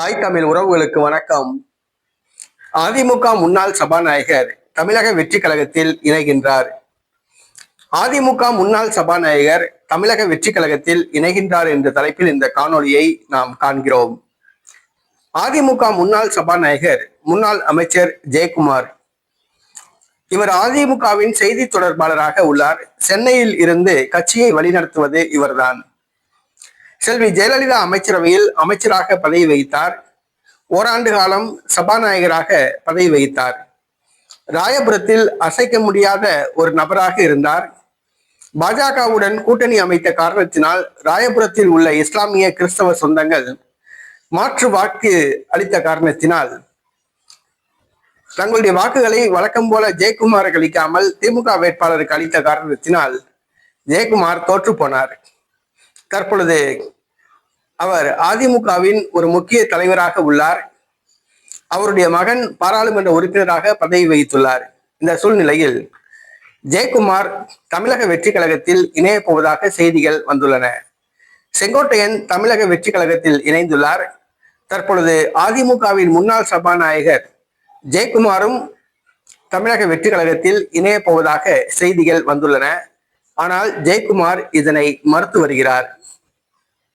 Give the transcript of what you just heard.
தாய் தமிழ் உறவுகளுக்கு வணக்கம். அதிமுக முன்னாள் சபாநாயகர் தமிழக வெற்றி கழகத்தில் இணைகின்றார். அதிமுக முன்னாள் சபாநாயகர் தமிழக வெற்றி கழகத்தில் இணைகின்றார் என்ற தலைப்பில் இந்த காணொளியை நாம் காண்கிறோம். அதிமுக முன்னாள் சபாநாயகர் முன்னாள் அமைச்சர் ஜெயக்குமார். இவர் அதிமுகவின் செய்தி தொடர்பாளராக உள்ளார். சென்னையில் இருந்து கட்சியை வழிநடத்துவது இவர்தான். செல்வி ஜெயலலிதா அமைச்சரவையில் அமைச்சராக பதவி வகித்தார். ஓராண்டு காலம் சபாநாயகராக பதவி வகித்தார். ராயபுரத்தில் அசைக்க முடியாத ஒரு நபராக இருந்தார். பாஜகவுடன் கூட்டணி அமைத்த காரணத்தினால் ராயபுரத்தில் உள்ள இஸ்லாமிய கிறிஸ்தவ சொந்தங்கள் மாற்று வாக்கு அளித்த காரணத்தினால் தங்களுடைய வாக்குகளை வழக்கம் போல ஜெயக்குமாருக்கு அளிக்காமல் திமுக வேட்பாளருக்கு அளித்த காரணத்தினால் ஜெயக்குமார் தோற்று போனார். தற்பொழுது அவர் அதிமுகவின் ஒரு முக்கிய தலைவராக உள்ளார். அவருடைய மகன் பாராளுமன்ற உறுப்பினராக பதவி வகித்துள்ளார். இந்த சூழ்நிலையில் ஜெயக்குமார் தமிழக வெற்றி கழகத்தில் இணையப்போவதாக செய்திகள் வந்துள்ளன. செங்கோட்டையன் தமிழக வெற்றி கழகத்தில் இணைந்துள்ளார். தற்பொழுது அதிமுகவின் முன்னாள் சபாநாயகர் ஜெயக்குமாரும் தமிழக வெற்றி கழகத்தில் இணையப் போவதாக செய்திகள் வந்துள்ளன. ஆனால் ஜெயக்குமார் இதனை மறுத்து வருகிறார்.